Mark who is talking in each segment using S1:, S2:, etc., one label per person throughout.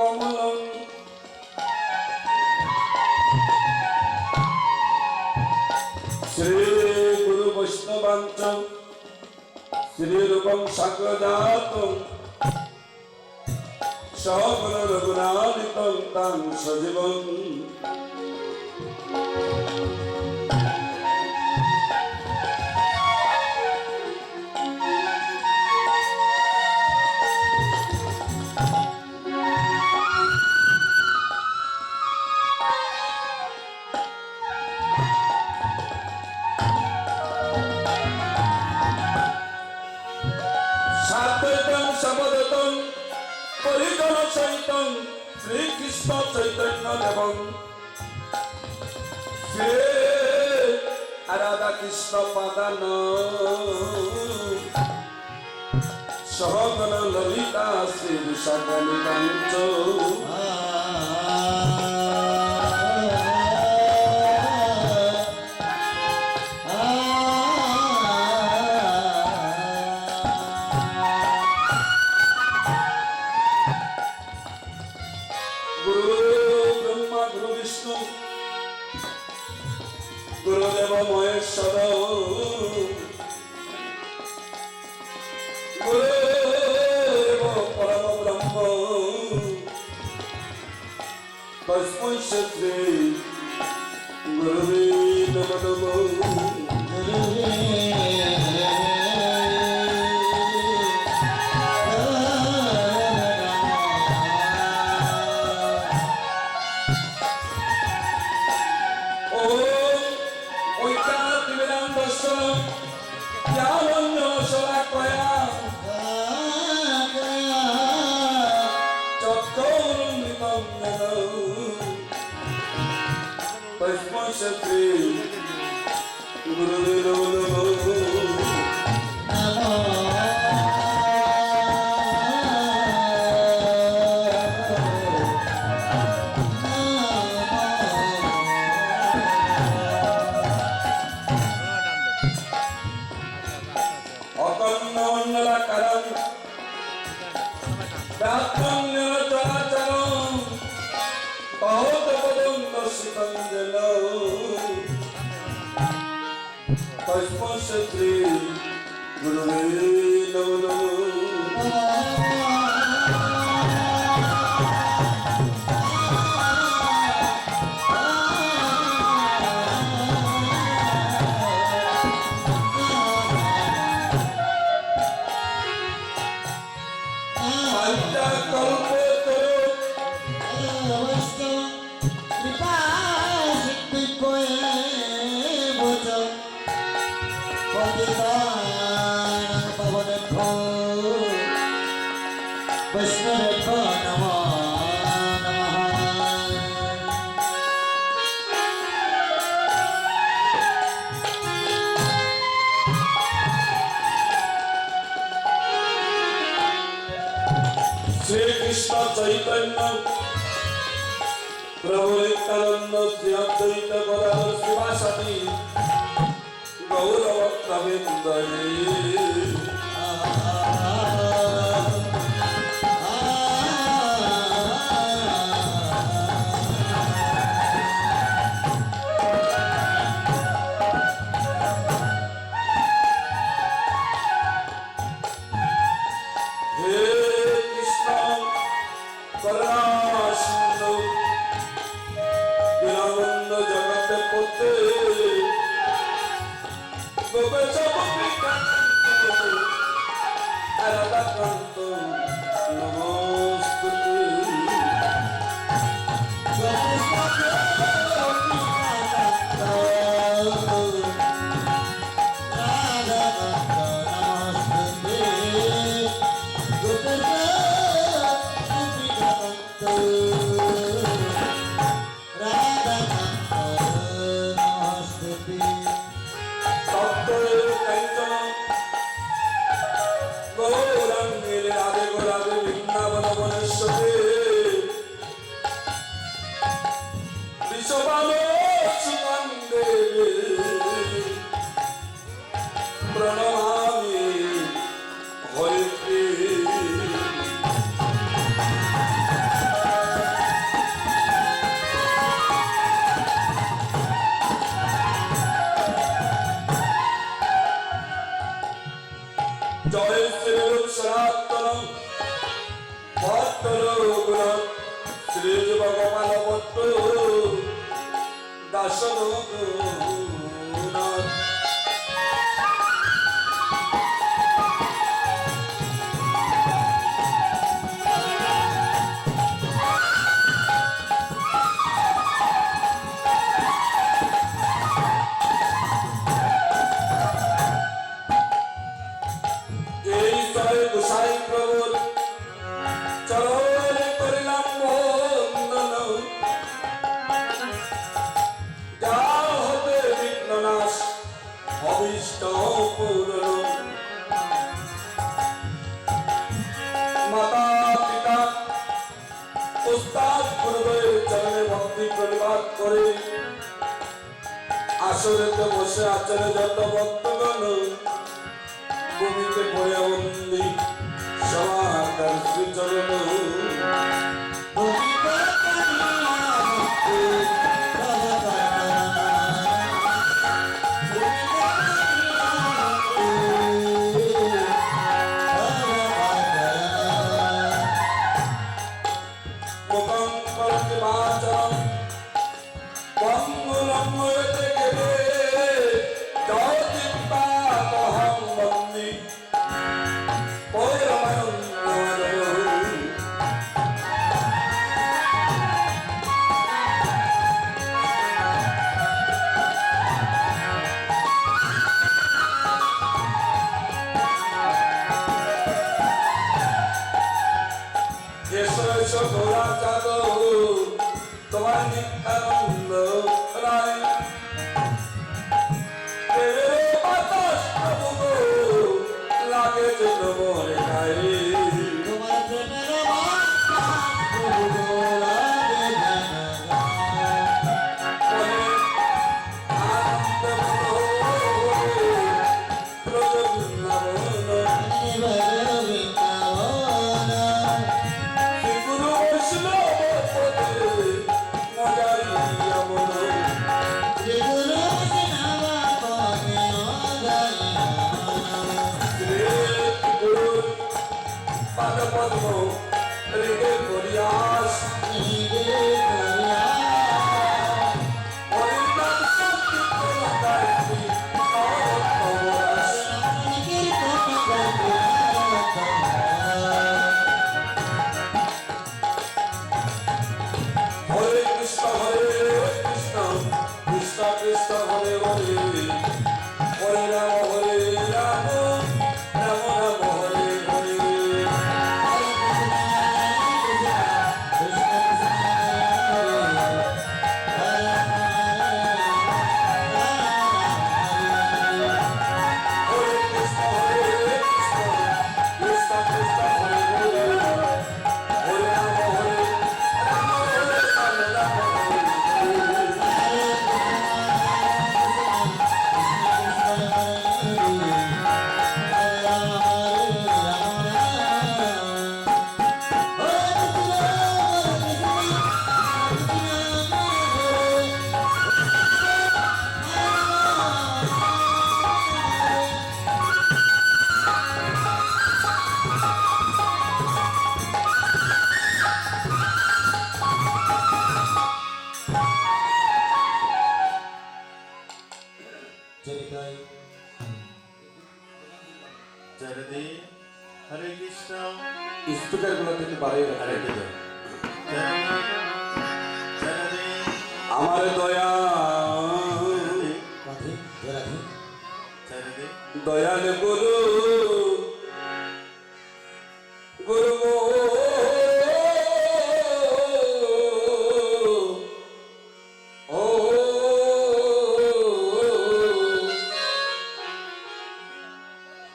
S1: কমলম শ্রী গুরু বৈষ্ণবাঞ্চ শ্রীরূপম সাগ্রজাত সকল রঘুনাথিতম তাং সজীবন শ্রীকৃষ্ণ চৈতন্য এবং রাধা কৃষ্ণ পাদান সহগণ ললিতা শ্রী বিশাখানি কাঞ্চ অকর্ণ কারণ। ব্যাপ্তং চরাচরং কহত পদং দর্শিতং যেন তস্মৈ শ্রী গুরুবে নমঃ নমঃ
S2: वैष्णवेभ्यो नमो नमः
S1: শ্রীকৃষ্ণ চৈতন্য প্রভু নিত্যানন্দ শ্রী অদ্বৈত গদাধর শিবাসাদী গৌরব সিন্ধু জগতে পতে গোপেশ
S2: করে। আসলে তো বসে আচরে যত ভক্তগণ। ভূমিতে পড়ে বন্দি সবার শ্রীচরণ।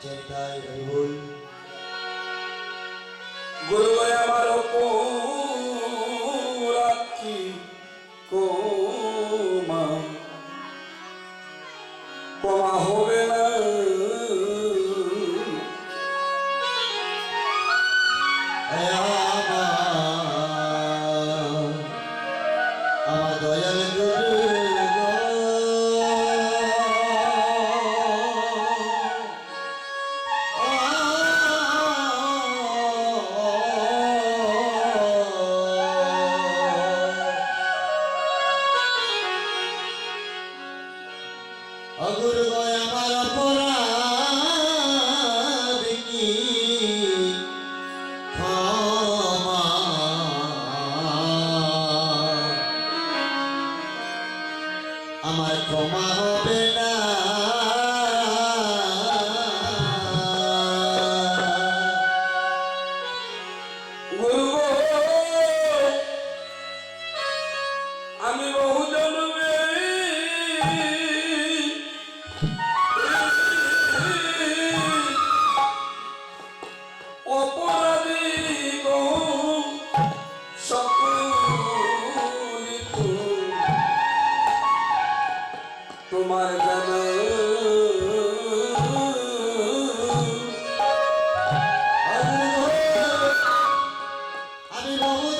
S1: চেন্নাই
S2: রবিউল গুরু আমার রাখি কো
S1: আমি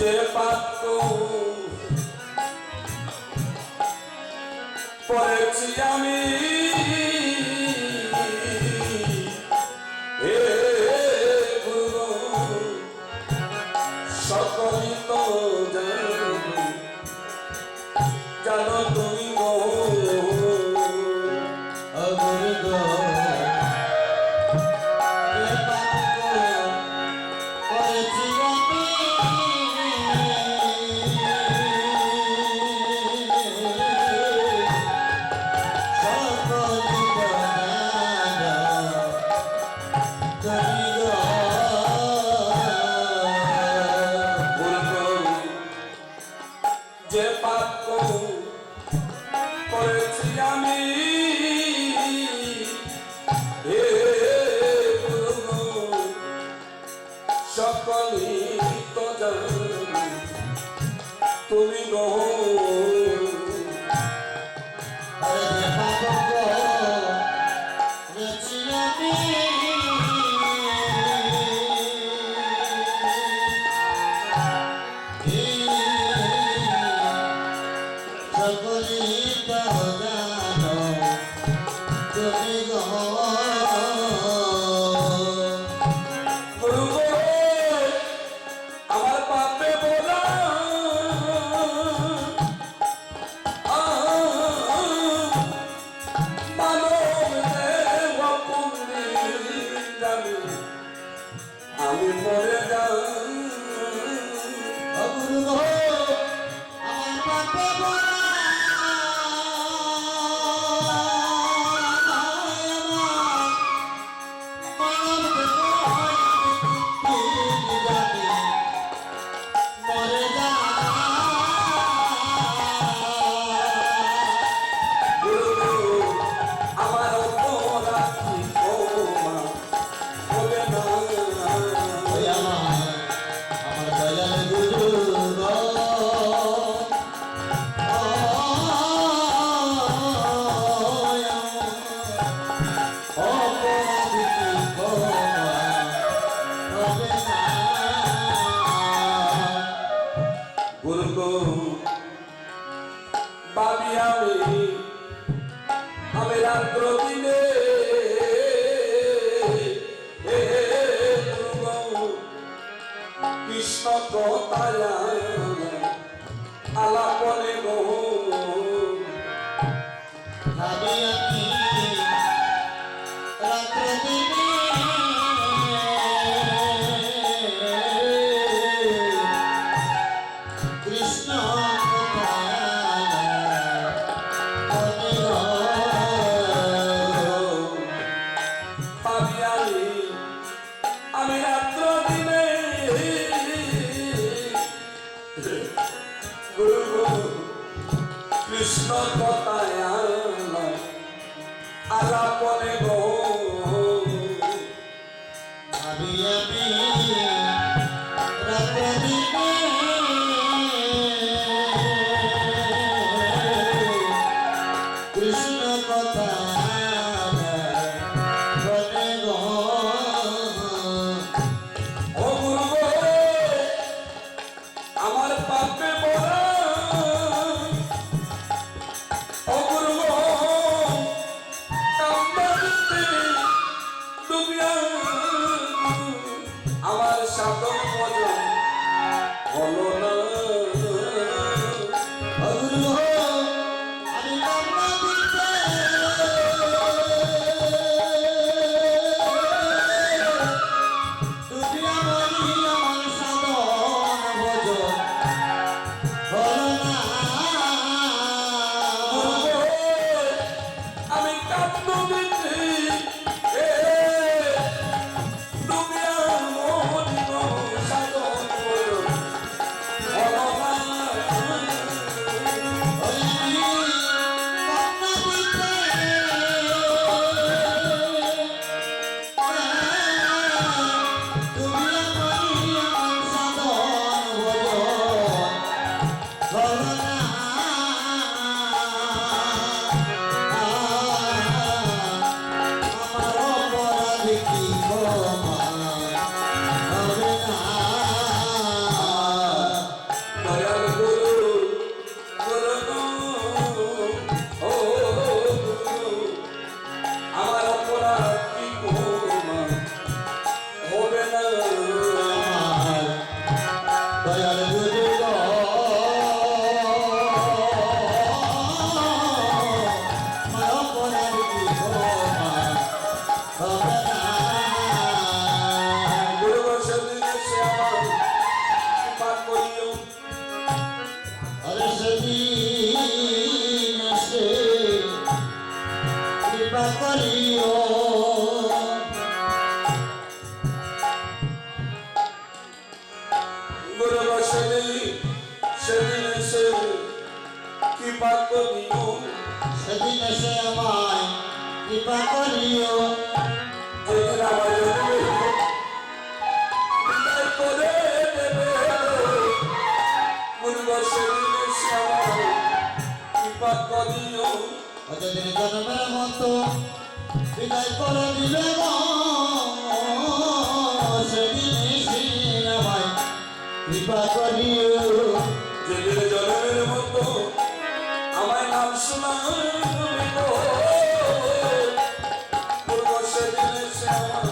S1: যে পাত্র পড়েছি আমি Jepang. Krishna Oh no.
S2: প্রতিদিন জন্মের মতো বিদায় করে দিবে সেদিন আমায়। কৃপা করিও
S1: যেদিন জন্মের মতো আমার নাম শোনা সেদিন সে আমার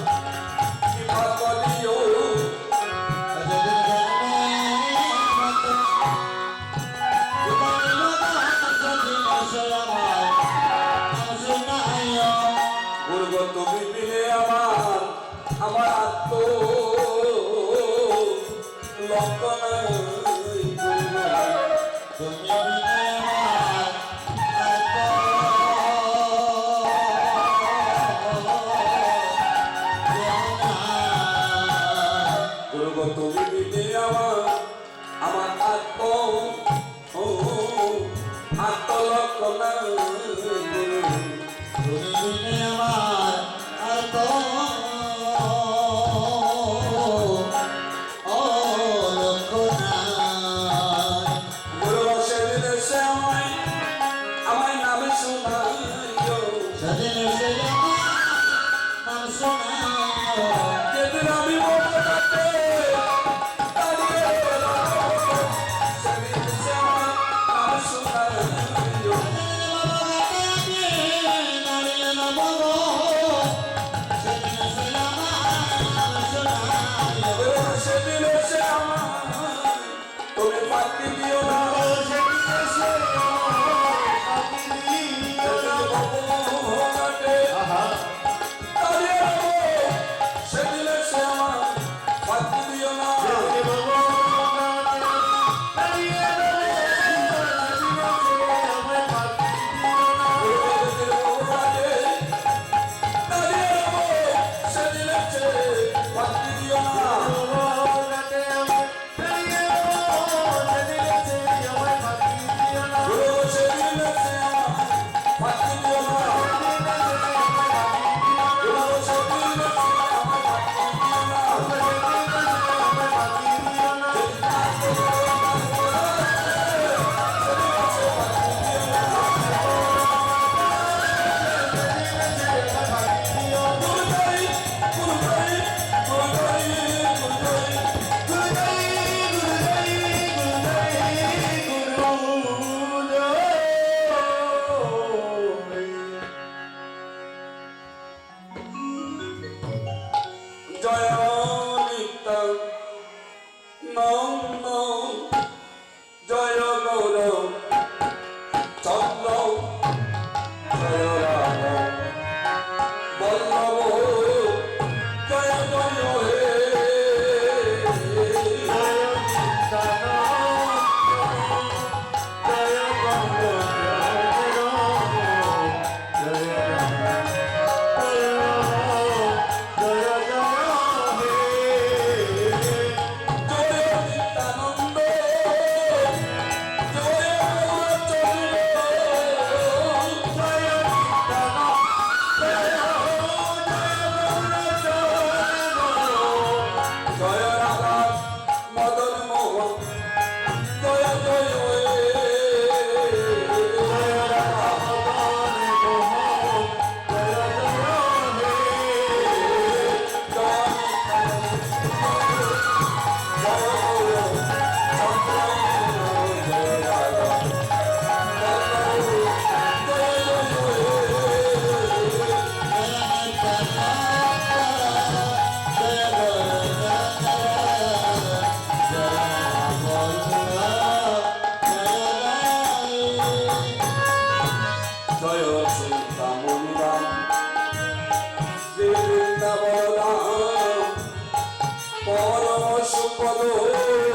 S2: পরশ পদ